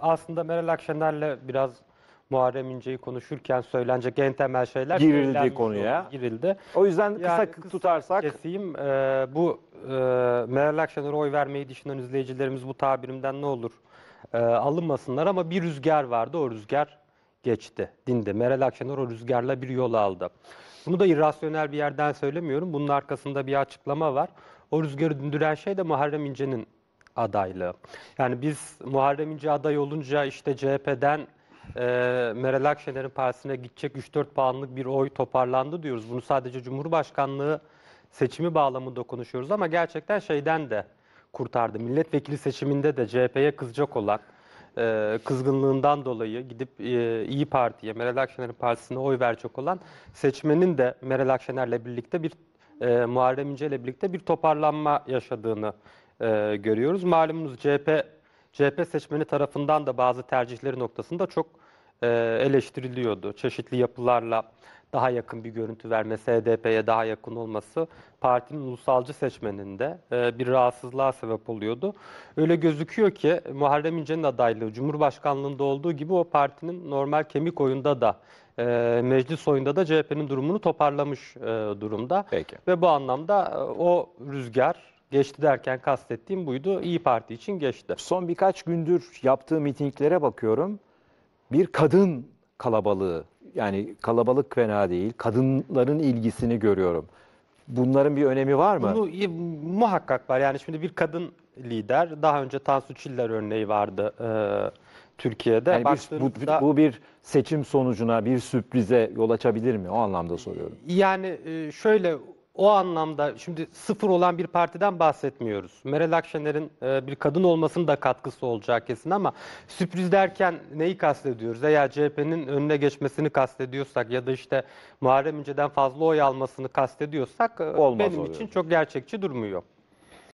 aslında Meral Akşener'le biraz Muharrem İnce'yi konuşurken söylenecek en temel şeyler Girildi konuya. Girildi. O yüzden kısa Yani k- tutarsak Keseyim. Ee, bu e, Meral Akşener'e oy vermeyi düşünen izleyicilerimiz bu tabirimden ne olur e, alınmasınlar ama bir rüzgar vardı. O rüzgar geçti, dindi. Meral Akşener o rüzgarla bir yol aldı. Bunu da irrasyonel bir yerden söylemiyorum. Bunun arkasında bir açıklama var. O rüzgarı dindiren şey de Muharrem İnce'nin adaylığı. Yani biz Muharrem İnce aday olunca işte CHP'den e, Meral Akşener'in partisine gidecek 3-4 puanlık bir oy toparlandı diyoruz. Bunu sadece Cumhurbaşkanlığı seçimi bağlamında konuşuyoruz ama gerçekten şeyden de kurtardı. Milletvekili seçiminde de CHP'ye kızacak olan e, kızgınlığından dolayı gidip e, İyi Parti'ye, Meral Akşener'in partisine oy verecek olan seçmenin de Meral Akşener'le birlikte bir e, Muharrem İnce birlikte bir toparlanma yaşadığını e, görüyoruz. Malumunuz CHP CHP seçmeni tarafından da bazı tercihleri noktasında çok e, eleştiriliyordu. Çeşitli yapılarla daha yakın bir görüntü vermesi, HDP'ye daha yakın olması partinin ulusalcı seçmeninde e, bir rahatsızlığa sebep oluyordu. Öyle gözüküyor ki Muharrem İnce'nin adaylığı Cumhurbaşkanlığında olduğu gibi o partinin normal kemik oyunda da e, meclis oyunda da CHP'nin durumunu toparlamış e, durumda. Peki. Ve bu anlamda e, o rüzgar geçti derken kastettiğim buydu. İyi Parti için geçti. son birkaç gündür yaptığı mitinglere bakıyorum. Bir kadın kalabalığı yani kalabalık fena değil. Kadınların ilgisini görüyorum. Bunların bir önemi var mı? Bunu i- muhakkak var. Yani şimdi bir kadın lider, daha önce Tansu Çiller örneği vardı e, Türkiye'de. Yani bir, bu, bu bir seçim sonucuna, bir sürprize yol açabilir mi? O anlamda soruyorum. Yani e, şöyle o anlamda şimdi sıfır olan bir partiden bahsetmiyoruz. Meral Akşener'in e, bir kadın olmasının da katkısı olacağı kesin ama sürpriz derken neyi kastediyoruz? Eğer CHP'nin önüne geçmesini kastediyorsak ya da işte Muharrem İnce'den fazla oy almasını kastediyorsak e, Olmaz benim oluyor. için çok gerçekçi durmuyor.